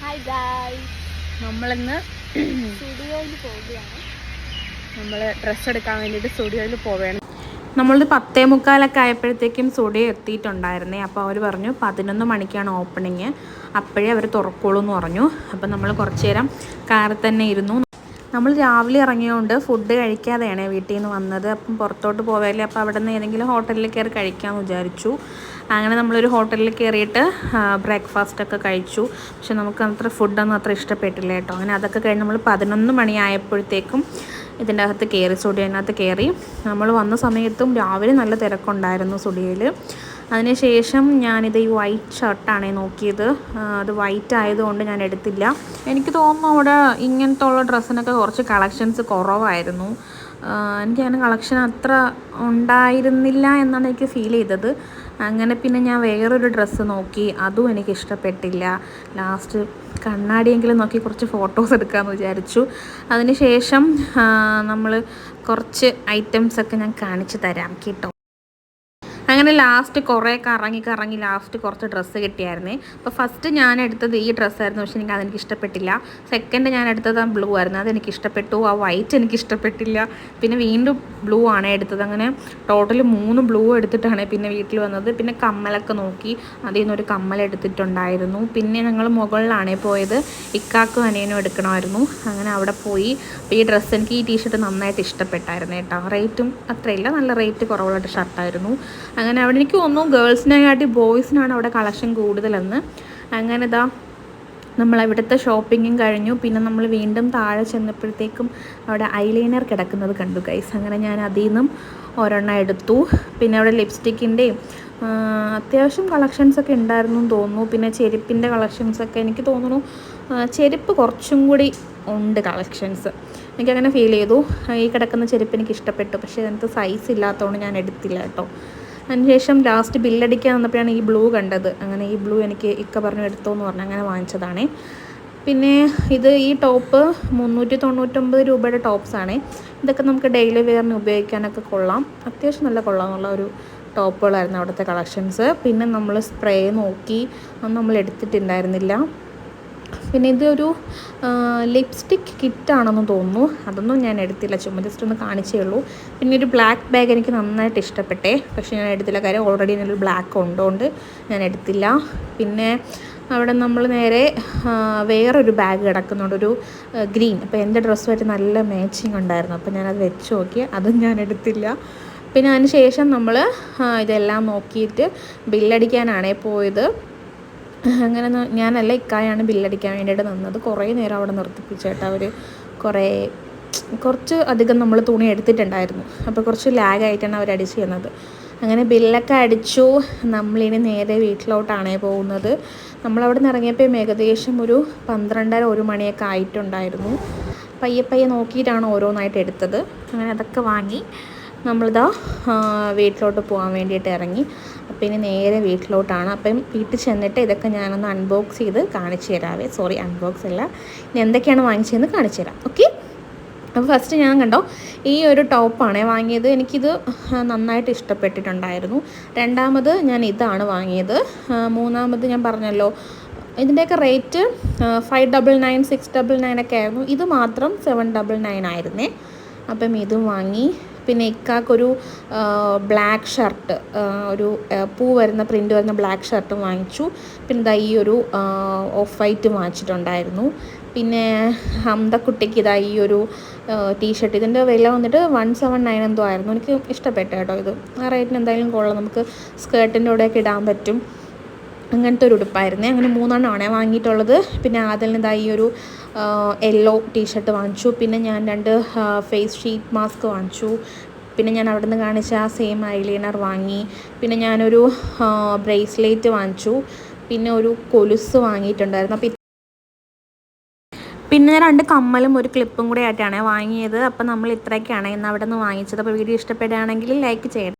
Hi ഗായ് നമ്മളിന്ന് സ്റ്റുഡിയോയിൽ പോവുകയാണ്. നമ്മൾ ഡ്രസ്സ് എടുക്കാൻ വേണ്ടിയിട്ട് സ്റ്റുഡിയോയിൽ പോവുകയാണ് നമ്മളൊരു പത്തേ മുക്കാലൊക്കെ ആയപ്പോഴത്തേക്കും സ്റ്റുഡിയോ എത്തിയിട്ടുണ്ടായിരുന്നേ. അപ്പോൾ അവർ പറഞ്ഞു പതിനൊന്ന് മണിക്കാണ് ഓപ്പണിങ് അപ്പോഴേ അവർ തുറക്കുള്ളൂ എന്ന് പറഞ്ഞു. അപ്പോൾ നമ്മൾ കുറച്ച് നേരം കാറിൽ തന്നെ ഇരുന്നു. നമ്മൾ രാവിലെ ഇറങ്ങിയതുകൊണ്ട് ഫുഡ് കഴിക്കാതെയാണ് വീട്ടിൽ നിന്ന് വന്നത്. അപ്പം പുറത്തോട്ട് പോവാല്ലേ അപ്പോൾ അവിടെ നിന്ന് ഏതെങ്കിലും ഹോട്ടലിൽ കയറി കഴിക്കാമെന്ന് വിചാരിച്ചു. അങ്ങനെ നമ്മളൊരു ഹോട്ടലിൽ കയറിയിട്ട് ബ്രേക്ക്ഫാസ്റ്റൊക്കെ കഴിച്ചു. പക്ഷെ നമുക്ക് അത്ര ഫുഡൊന്നും അത്ര ഇഷ്ടപ്പെട്ടില്ല കേട്ടോ. അങ്ങനെ അതൊക്കെ കഴിഞ്ഞ് നമ്മൾ പതിനൊന്ന് മണിയായപ്പോഴത്തേക്കും ഇതിന്റെ അകത്ത് കയറി സ്റ്റുഡിയോനകത്ത് കയറി. നമ്മൾ വന്ന സമയത്തും രാവിലെ നല്ല തിരക്കുണ്ടായിരുന്നു സ്റ്റുഡിയോയിൽ അതിനുശേഷം ഞാനിത് ഈ വൈറ്റ് ഷർട്ടാണ് നോക്കിയത്. അത് വൈറ്റ് ആയതുകൊണ്ട് ഞാൻ എടുത്തില്ല. എനിക്ക് തോന്നുന്നു അവിടെ ഇങ്ങനത്തെ ഉള്ള ഡ്രസ്സിനൊക്കെ കുറച്ച് കളക്ഷൻസ് കുറവായിരുന്നു. എനിക്ക് കളക്ഷൻ അത്ര ഉണ്ടായിരുന്നില്ല എന്നാണ് എനിക്ക് ഫീൽ ചെയ്തത്. അങ്ങനെ പിന്നെ ഞാൻ വേറൊരു ഡ്രസ്സ് നോക്കി. അതും എനിക്ക് ഇഷ്ടപ്പെട്ടില്ല ലാസ്റ്റ് കണ്ണാടിയെങ്കിലും നോക്കി കുറച്ച് ഫോട്ടോസ് എടുക്കാമെന്ന് വിചാരിച്ചു. അതിനുശേഷം നമ്മൾ കുറച്ച് ഐറ്റംസൊക്കെ ഞാൻ കാണിച്ചു തരാം കേട്ടോ. അങ്ങനെ ലാസ്റ്റ് കുറേ കറങ്ങി കറങ്ങി ലാസ്റ്റ് കുറച്ച് ഡ്രസ്സ് കിട്ടിയായിരുന്നേ. അപ്പോൾ ഫസ്റ്റ് ഞാൻ എടുത്തത് ഈ ഡ്രസ്സായിരുന്നു പക്ഷെ എനിക്ക് അതെനിക്ക് ഇഷ്ടപ്പെട്ടില്ല. സെക്കൻഡ് ഞാൻ എടുത്തത് ആ ബ്ലൂ ആയിരുന്നു. അതെനിക്ക് ഇഷ്ടപ്പെട്ടു. ആ വൈറ്റ് എനിക്ക് ഇഷ്ടപ്പെട്ടില്ല. പിന്നെ വീണ്ടും ബ്ലൂ ആണ് എടുത്തത്. അങ്ങനെ ടോട്ടൽ മൂന്ന് ബ്ലൂ എടുത്തിട്ടാണ് പിന്നെ വീട്ടിൽ വന്നത്. പിന്നെ കമ്മലൊക്കെ നോക്കി. അതിൽ നിന്നൊരു കമ്മൽ എടുത്തിട്ടുണ്ടായിരുന്നു. പിന്നെ ഞങ്ങൾ മുകളിലാണേ പോയത്. ഇക്കാക്കും അനിയനും എടുക്കണമായിരുന്നു. അങ്ങനെ അവിടെ പോയി. ഈ ഡ്രസ്സ് എനിക്ക് ഈ ടീഷർട്ട് നന്നായിട്ട് ഇഷ്ടപ്പെട്ടായിരുന്നു കേട്ടോ. റേറ്റും അത്രയില്ല. നല്ല റേറ്റ് കുറവുള്ള ഷർട്ടായിരുന്നു അങ്ങനെ അവിടെ എനിക്ക് തോന്നുന്നു ഗേൾസിനെക്കാട്ടി ബോയ്സിനാണ് അവിടെ കളക്ഷൻ കൂടുതലെന്ന്. അങ്ങനെ ഇതാ നമ്മൾ അവിടുത്തെ ഷോപ്പിങ്ങും കഴിഞ്ഞു. പിന്നെ നമ്മൾ വീണ്ടും താഴെ ചെന്നപ്പോഴത്തേക്കും അവിടെ ഐലൈനർ കിടക്കുന്നത് കണ്ടു ഗൈസ് അങ്ങനെ ഞാൻ അതിൽ നിന്നും ഒരെണ്ണം എടുത്തു. പിന്നെ അവിടെ ലിപ്സ്റ്റിക്കിന്റെയും അത്യാവശ്യം കളക്ഷൻസൊക്കെ ഉണ്ടായിരുന്നു എന്ന് തോന്നുന്നു. പിന്നെ ചെരുപ്പിന്റെ കളക്ഷൻസൊക്കെ എനിക്ക് തോന്നുന്നു ചെരുപ്പ് കുറച്ചും കൂടി ഉണ്ട് കളക്ഷൻസ് എനിക്കങ്ങനെ ഫീൽ ചെയ്തു. ഈ കിടക്കുന്ന ചെരുപ്പ് എനിക്ക് ഇഷ്ടപ്പെട്ടു. പക്ഷേ അതിനകത്ത് സൈസ് ഇല്ലാത്തതുകൊണ്ട് ഞാൻ എടുത്തില്ല കേട്ടോ. അതിനുശേഷം ലാസ്റ്റ് ബില്ലടിക്കാൻ വന്നപ്പോഴാണ് ഈ ബ്ലൂ കണ്ടത്. അങ്ങനെ ഈ ബ്ലൂ എനിക്ക് ഇക്ക പറഞ്ഞു എടുത്തോ എന്ന് പറഞ്ഞു. അങ്ങനെ വാങ്ങിച്ചതാണേ. പിന്നെ ഇത് ഈ ടോപ്പ് മുന്നൂറ്റി തൊണ്ണൂറ്റൊമ്പത് രൂപയുടെ ടോപ്സാണ് ഇതൊക്കെ നമുക്ക് ഡെയിലി വെയറിന് ഉപയോഗിക്കാനൊക്കെ കൊള്ളാം. അത്യാവശ്യം നല്ല കൊള്ളാമെന്നുള്ള ഒരു ടോപ്പുകളായിരുന്നു അവിടുത്തെ കളക്ഷൻസ് പിന്നെ നമ്മൾ സ്പ്രേ നോക്കി. ഒന്നും നമ്മൾ എടുത്തിട്ടുണ്ടായിരുന്നില്ല. പിന്നെ ഇതൊരു ലിപ്സ്റ്റിക് കിറ്റാണെന്ന് തോന്നുന്നു. അതൊന്നും ഞാൻ എടുത്തില്ല. ചുമ്മാ ജസ്റ്റ് ഒന്ന് കാണിച്ചേ ഉള്ളൂ. പിന്നെ ഒരു ബ്ലാക്ക് ബാഗ് എനിക്ക് നന്നായിട്ട് ഇഷ്ടപ്പെട്ടേ. പക്ഷേ ഞാൻ എടുത്തില്ല. കാര്യം ഓൾറെഡി എന്നൊരു ബ്ലാക്ക് ഉണ്ടോണ്ട് ഞാൻ എടുത്തില്ല. പിന്നെ അവിടെ നമ്മൾ നേരെ വേറൊരു ബാഗ് കിടക്കുന്നുണ്ട്. ഒരു ഗ്രീൻ അപ്പോൾ എന്റെ ഡ്രസ്സുമായിട്ട് നല്ല മാച്ചിങ് ഉണ്ടായിരുന്നു. അപ്പോൾ ഞാനത് വെച്ച് നോക്കി. അതും ഞാൻ എടുത്തില്ല. പിന്നെ അതിന് ശേഷം നമ്മൾ ഇതെല്ലാം നോക്കിയിട്ട് ബില്ലടിക്കാനാണേ പോയത്. അങ്ങനെ ഞാനല്ല ഇക്കായാണ് ബില്ലടിക്കാൻ വേണ്ടിയിട്ട് നിന്നത്. കുറേ നേരം അവിടെ നിർത്തിപ്പിച്ചേട്ടാ അവർ കുറേ കുറച്ച് അധികം നമ്മൾ തുണി എടുത്തിട്ടുണ്ടായിരുന്നു. അപ്പോൾ കുറച്ച് ലാഗായിട്ടാണ് അവർ അടിച്ച് തന്നത്. അങ്ങനെ ബില്ലൊക്കെ അടിച്ചു. നമ്മളിനി നേരെ വീട്ടിലോട്ടാണ് പോകുന്നത്. നമ്മളവിടെ നിന്ന് ഇറങ്ങിയപ്പോൾ ഏകദേശം ഒരു പന്ത്രണ്ടര ഒരു മണിയൊക്കെ ആയിട്ടുണ്ടായിരുന്നു. പയ്യെ പയ്യെ നോക്കിയിട്ടാണ് ഓരോന്നായിട്ട് എടുത്തത്. അങ്ങനെ അതൊക്കെ വാങ്ങി. നമ്മളിതാ വീട്ടിലോട്ട് പോകാൻ വേണ്ടിയിട്ട് ഇറങ്ങി. അപ്പം ഇനി നേരെ വീട്ടിലോട്ടാണ്. അപ്പം വീട്ടിൽ ചെന്നിട്ട് ഇതൊക്കെ ഞാനൊന്ന് അൺബോക്സ് ചെയ്ത് കാണിച്ചു തരാവേ. സോറി അൺബോക്സ് അല്ല. ഇനി എന്തൊക്കെയാണ് വാങ്ങിച്ചതെന്ന് കാണിച്ചു തരാം. ഓക്കെ അപ്പോൾ ഫസ്റ്റ് ഞാൻ കണ്ടോ ഈ ഒരു ടോപ്പാണ് വാങ്ങിയത്. എനിക്കിത് നന്നായിട്ട് ഇഷ്ടപ്പെട്ടിട്ടുണ്ടായിരുന്നു. രണ്ടാമത് ഞാൻ ഇതാണ് വാങ്ങിയത്. മൂന്നാമത് ഞാൻ പറഞ്ഞല്ലോ ഇതിന്റെയൊക്കെ rate five double nine six double nine ഒക്കെ ആയിരുന്നു. ഇത് മാത്രം സെവൻ ഡബിൾ നയൻ ആയിരുന്നേ. അപ്പം ഇതും വാങ്ങി. പിന്നെ ഇക്കാക്കൊരു ബ്ലാക്ക് ഷർട്ട് ഒരു പൂ വരുന്ന പ്രിന്റ് വരുന്ന ബ്ലാക്ക് ഷർട്ടും വാങ്ങിച്ചു. പിന്നെ ഇതാ ഈ ഒരു ഓഫ് വൈറ്റ് വാങ്ങിച്ചിട്ടുണ്ടായിരുന്നു. പിന്നെ ഹംദക്കുട്ടിക്ക് ഇതാ ഈ ഒരു ടീഷർട്ട് ഇതിന്റെ വില വന്നിട്ട് വൺ സെവൻ നയൻ എന്തോ ആയിരുന്നു. എനിക്ക് ഇഷ്ടപ്പെട്ടു കേട്ടോ ഇത്. ആ റേറ്റിന് എന്തായാലും കൊള്ളാം. നമുക്ക് സ്കേർട്ടിന്റെ കൂടെയൊക്കെ ഇടാൻ പറ്റും. അങ്ങനത്തെ ഒരു ഉടുപ്പായിരുന്നേ. അങ്ങനെ മൂന്നെണ്ണമാണ് വാങ്ങിയിട്ടുള്ളത്. പിന്നെ അതിൽ ഇതാ ഈ ഒരു യെല്ലോ ടീഷർട്ട് വാങ്ങിച്ചു. പിന്നെ ഞാൻ രണ്ട് ഫേസ് ഷീറ്റ് മാസ്ക് വാങ്ങിച്ചു. പിന്നെ ഞാൻ അവിടെ നിന്ന് കാണിച്ച ആ സെയിം ഐലൈനർ വാങ്ങി. പിന്നെ ഞാനൊരു ബ്രേസ്ലെറ്റ് വാങ്ങിച്ചു. പിന്നെ ഒരു കൊലുസ് വാങ്ങിയിട്ടുണ്ടായിരുന്നു. അപ്പോൾ പിന്നെ രണ്ട് കമ്മലും ഒരു ക്ലിപ്പും കൂടെ ആയിട്ടാണ് വാങ്ങിയത്. അപ്പോൾ നമ്മൾ ഇത്രയൊക്കെയാണ് ഇന്ന് അവിടെ നിന്ന് വാങ്ങിച്ചത്. അപ്പോൾ വീഡിയോ ഇഷ്ടപ്പെടുകയാണെങ്കിൽ ലൈക്ക് ചെയ്യണം.